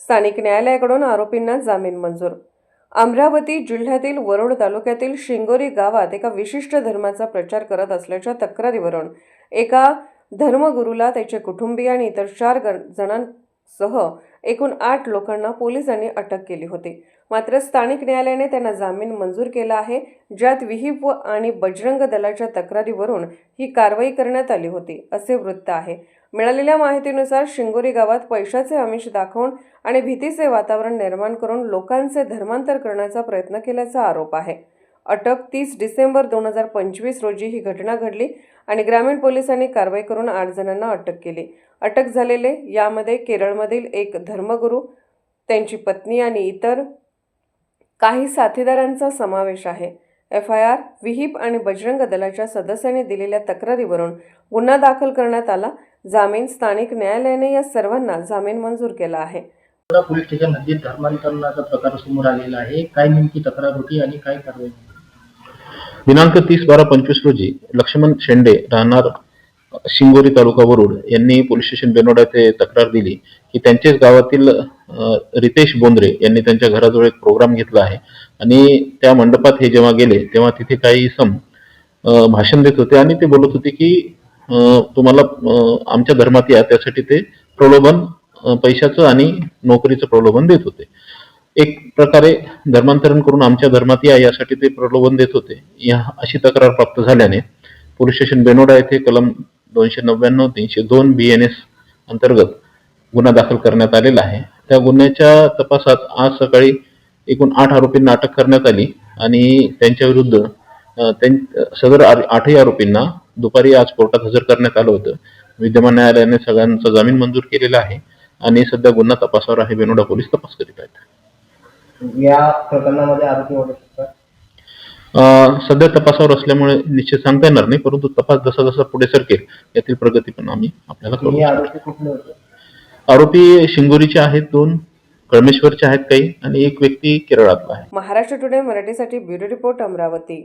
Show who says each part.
Speaker 1: स्थानिक न्यायालयाकडून आरोपींना जामीन मंजूर. अमरावती जिल्ह्यातील वरुड तालुक्यातील शिंगोरी गावात एका विशिष्ट धर्माचा प्रचार करत असल्याच्या तक्रारीवरून एका धर्मगुरूला त्याचे कुटुंबीय आणि इतर चार जणांसह एकूण आठ लोकांना पोलिसांनी अटक केली होती. मात्र स्थानिक न्यायालयाने त्यांना जामीन मंजूर केला आहे ज्यात विहिप व आणि बजरंग दलाच्या तक्रारीवरून ही कारवाई करण्यात आली होती असे वृत्त आहे. मिळालेल्या माहितीनुसार शिंगोरी गावात पैशाचे आमिष दाखवून आणि भीतीचे वातावरण निर्माण करून लोकांचे धर्मांतर करण्याचा प्रयत्न केल्याचा आरोप आहे. अटक तीस डिसेंबर दोन हजार पंचवीस रोजी ही घटना घडली आणि ग्रामीण पोलिसांनी कारवाई करून आठ जणांना अटक केली. अटक झालेले. यामध्ये केरळमधील एक धर्मगुरू त्यांची पत्नी आणि इतर काही साथीदारांचा समावेश आहे. एफ आय आर विहिप आणि बजरंग दलाच्या सदस्यांनी दिलेल्या तक्रारीवरून गुन्हा दाखल करण्यात आला. जामीन स्थानिक न्यायालयाने या सर्वांना जामीन मंजूर केला आहे.
Speaker 2: पोलीस स्टेशन हद्दीत धर्मांतरणाचा प्रकार समोर आलेला आहे. काय नेमकी तक्रार होती आणि काय कारवाई?
Speaker 3: दिनांक तीस बारा पंचवीस रोजी लक्ष्मण शेंडे राहणार शिंगोरी तालुका वरुड यांनी पोलीस स्टेशन बेनोडा येथे तक्रार दिली की त्यांचेच गावातील रितेश बोंद्रे यांनी त्यांच्या घराजवळ एक प्रोग्राम घेतला आहे. आणि त्या मंडपात हे जेव्हा गेले तेव्हा तिथे काही इसम भाषण देत होते आणि ते बोलत होते की तुम्हाला आमच्या धर्मात या त्यासाठी ते प्रलोभन पैशाचं आणि नोकरीचं प्रलोभन देत होते. एक प्रकारे धर्मांतरण करून आमच्या धर्मात या यासाठी ते प्रलोभन देत होते. या अशी तक्रार प्राप्त झाल्याने पोलीस स्टेशन बेनोडा येथे कलम दोनशे नव्याण्णव तीनशे दोन बी एन एस अंतर्गत गुन्हा दाखल करण्यात आलेला आहे. त्या गुन्ह्याच्या तपासात आज सकाळी एकूण आठ आरोपींना अटक करण्यात आली आणि त्यांच्या विरुद्ध त्यां- सदर आठही आरोपींना दुपारी आज कोर्टात हजर करण्यात आलं होतं. विद्यमान न्यायालयाने सगळ्यांचा जामीन मंजूर केलेला आहे आणि सध्या गुन्हा तपासावर आहे. बेनोडा पोलीस तपास करीत आहेत.
Speaker 2: या प्रकरणामध्ये आरोपी
Speaker 3: सध्या तपासावर असल्यामुळे निश्चित सांगता येणार नाही परंतु तपास जसा जसा पुढे सरकेल यातील प्रगती पण आम्ही आपल्याला करू
Speaker 2: आरोपी कुठले होते?
Speaker 3: आरोपी शिंगोरीचे आहेत दोन कळमेश्वरचे आहेत काही आणि एक व्यक्ती केरळातला आहे.
Speaker 1: महाराष्ट्र टुडे मराठीसाठी ब्युरो रिपोर्ट अमरावती.